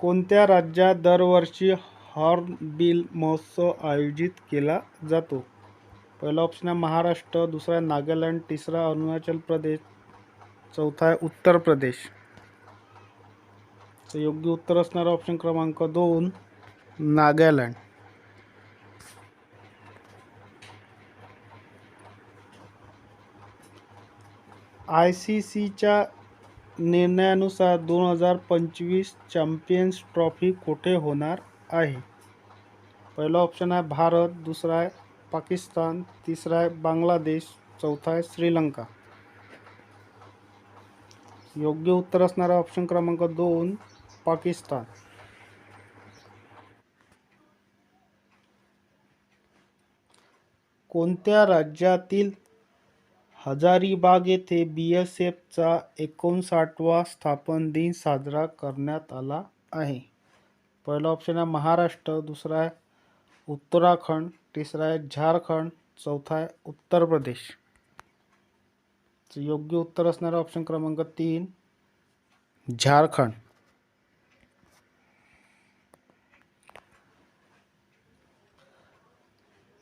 कोणत्या राज्यात दरवर्षी हॉर्नबिल महोत्सव आयोजित केला जातो? पहिला ऑप्शन आहे महाराष्ट्र दुसरा आहे नागालँड तिसरा अरुणाचल प्रदेश चौथा आहे उत्तर प्रदेश. तर योग्य उत्तर असणारा ऑप्शन क्रमांक दोन नागालँड. आय सी सीच्या निर्णयानुसार दोन हजार पंचवीस चॅम्पियन्स ट्रॉफी कुठे होणार आहे? पहिला ऑप्शन आहे भारत दुसरा आहे पाकिस्तान तिसरा आहे बांगलादेश चौथा आहे श्रीलंका. योग्य उत्तर असणारा ऑप्शन क्रमांक दोन पाकिस्तान. कोणत्या राज्यातील हजारीबाग येथे बी एस एफचा एकोणसाठवा स्थापन दिन साजरा करण्यात आला आहे. पहिला ऑप्शन आहे महाराष्ट्र दुसरा आहे उत्तराखंड तिसरा आहे झारखंड चौथा आहे उत्तर प्रदेश. योग्य उत्तर असणारा ऑप्शन क्रमांक तीन झारखंड.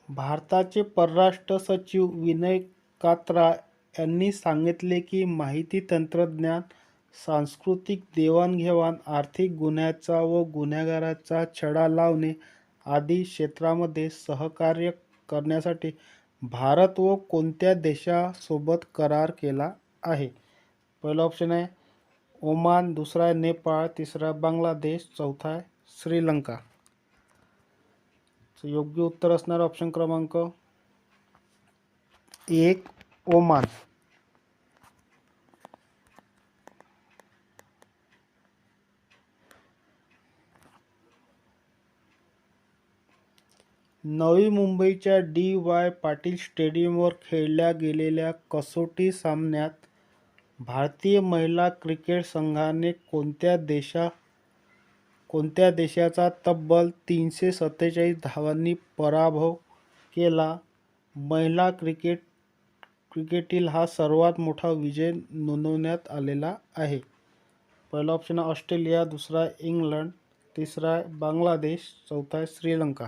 भारताचे परराष्ट्र सचिव विनय कात्रा यांनी सांगितले की माहिती तंत्रज्ञान सांस्कृतिक देवाणघेवाण आर्थिक गुन्ह्याचा व गुन्हेगाराचा छडा लावणे आदी क्षेत्रामध्ये सहकार्य करण्यासाठी भारत व कोणत्या देशासोबत करार केला आहे? पहिला ऑप्शन आहे ओमान. दुसरा आहे नेपाळ. तिसरा बांगलादेश. चौथा आहे श्रीलंका. योग्य उत्तर असणार ऑप्शन क्रमांक एक ओमान. नवी मुंबईच्या डी वाय पाटील स्टेडियमवर खेळल्या गेलेल्या कसोटी सामन्यात भारतीय महिला क्रिकेट संघाने कोणत्या देशा कोणत्या देशाचा तब्बल तीनशे सत्तेचाळीस धावांनी पराभव केला? महिला क्रिकेट क्रिकेटील हा सर्वात मोठा विजय नोंदवण्यात आलेला आहे. पहिला ऑप्शन आहे ऑस्ट्रेलिया दुसरा इंग्लंड तिसरा आहे बांगलादेश चौथा आहे श्रीलंका.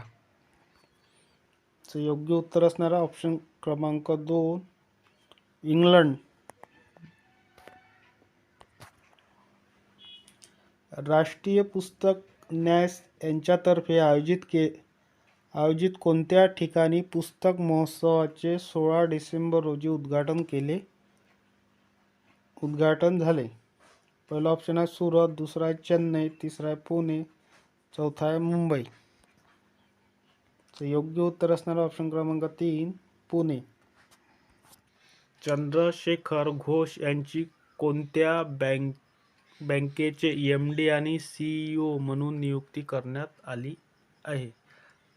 योग्य उत्तर असणारा ऑप्शन क्रमांक दोन इंग्लंड. राष्ट्रीय पुस्तक न्यास यांच्यातर्फे आयोजित के आयोजित कोणत्या ठिकाणी पुस्तक महोत्सवाचे सोळा डिसेंबर रोजी उद्घाटन केले? उद्घाटन झाले. पहिला ऑप्शन आहे सुरत दुसरा आहे चेन्नई तिसरा आहे पुणे चौथा आहे मुंबई. योग्य उत्तर असणारा ऑप्शन क्रमांक तीन पुणे. चंद्रशेखर घोष यांची कोणत्या बँक बँकेचे एम डी आणि सी ई ओ म्हणून नियुक्ती करण्यात आली आहे?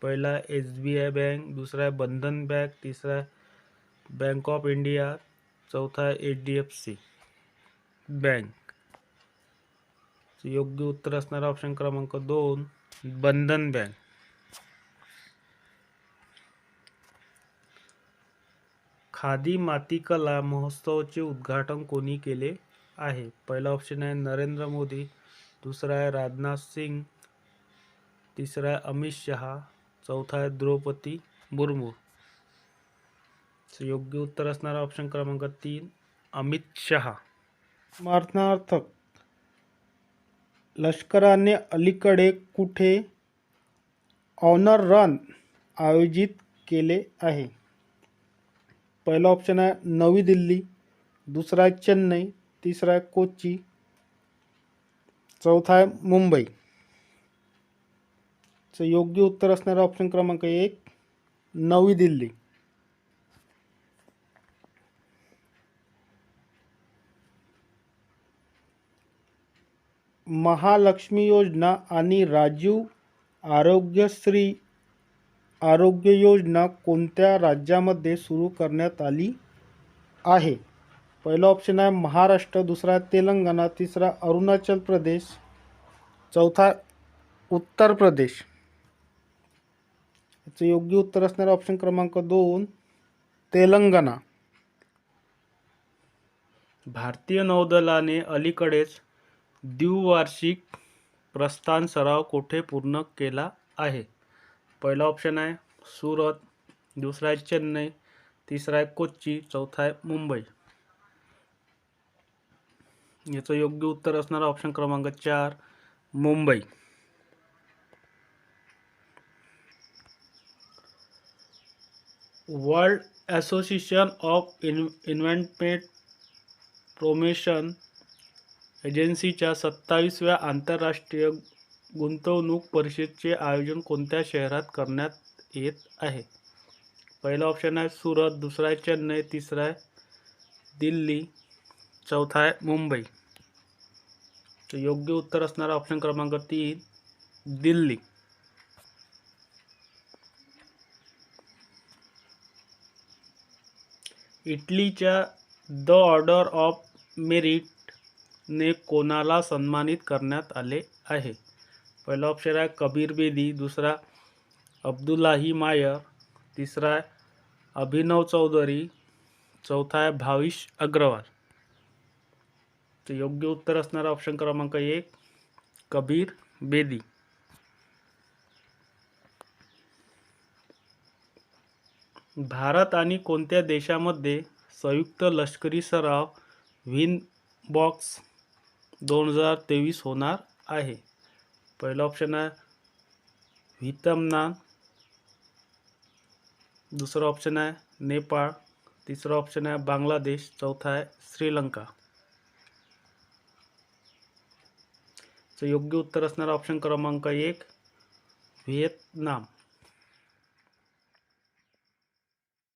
पहिला एस बी आय बँक दुसरा आहे बंधन बँक तिसरा आहे बँक ऑफ इंडिया चौथा आहे H D F C bank. योग्य उत्तर असणारा ऑप्शन क्रमांक दोन बंधन बँक. खादी मातीकला महोत्सवाचे उद्घाटन कोणी केले आहे? पहिला ऑप्शन आहे नरेंद्र मोदी दुसरा आहे राजनाथ सिंग तिसरा आहे अमित शहा चौथा आहे द्रौपदी मुर्मू. योग्य उत्तर असणारा ऑप्शन क्रमांक तीन अमित शहा. स्मरणार्थ लष्कराने अलीकडे कुठे ऑनर रन आयोजित केले आहे? पहिला ऑप्शन आहे नवी दिल्ली दुसरा आहे चेन्नई तिसरा आहे कोची चौथा आहे मुंबई. चं योग्य उत्तर असणारा ऑप्शन क्रमांक एक नवी दिल्ली. महालक्ष्मी योजना आणि राजीव आरोग्यश्री आरोग्य योजना कोणत्या राज्यामध्ये सुरू करण्यात आली आहे? पहिला ऑप्शन आहे महाराष्ट्र दुसरा तेलंगणा तिसरा अरुणाचल प्रदेश चौथा उत्तर प्रदेश. याचं योग्य उत्तर असणारा ऑप्शन क्रमांक दोन तेलंगणा. भारतीय नौदलाने अलीकडेच द्विवार्षिक प्रस्थान सराव कोठे पूर्ण केला आहे? पहिला ऑप्शन आहे सुरत दुसरा आहे चेन्नई तिसरा आहे कोच्ची चौथा आहे मुंबई. याचं योग्य उत्तर असणारा ऑप्शन क्रमांक चार Mumbai. World association of in investment promotion एजन्सीच्या सत्तावीसव्या आंतरराष्ट्रीय गुंतवणूक परिषदेचे आयोजन कोणत्या शहरात करण्यात येत आहे? पहिला ऑप्शन आहे सुरत दुसरा आहे चेन्नई तिसरा आहे दिल्ली चौथा आहे मुंबई. तर योग्य उत्तर असणारा ऑप्शन क्रमांक तीन दिल्ली. इटलीच्या द ऑर्डर ऑफ मेरिटने कोणाला सन्मानित करण्यात आले आहे? पहिला ऑप्शन आहे कबीर बेदी दुसरा अब्दुल्लाही मायर तिसरा आहे अभिनव चौधरी चौथा आहे भाविश अग्रवाल. तर योग्य उत्तर असणारा ऑप्शन क्रमांक एक कबीर बेदी. भारत आणि कोणत्या देशामध्ये संयुक्त लष्करी सराव व्हिन बॉक्स दोन हजार तेवीस होणार आहे? पहिला ऑप्शन आहे व्हिएतनाम. दुसरा ऑप्शन आहे नेपाळ. तिसरा ऑप्शन आहे बांगलादेश. चौथा आहे श्रीलंका. योग्य उत्तर असणारा ऑप्शन क्रमांक एक व्हिएतनाम.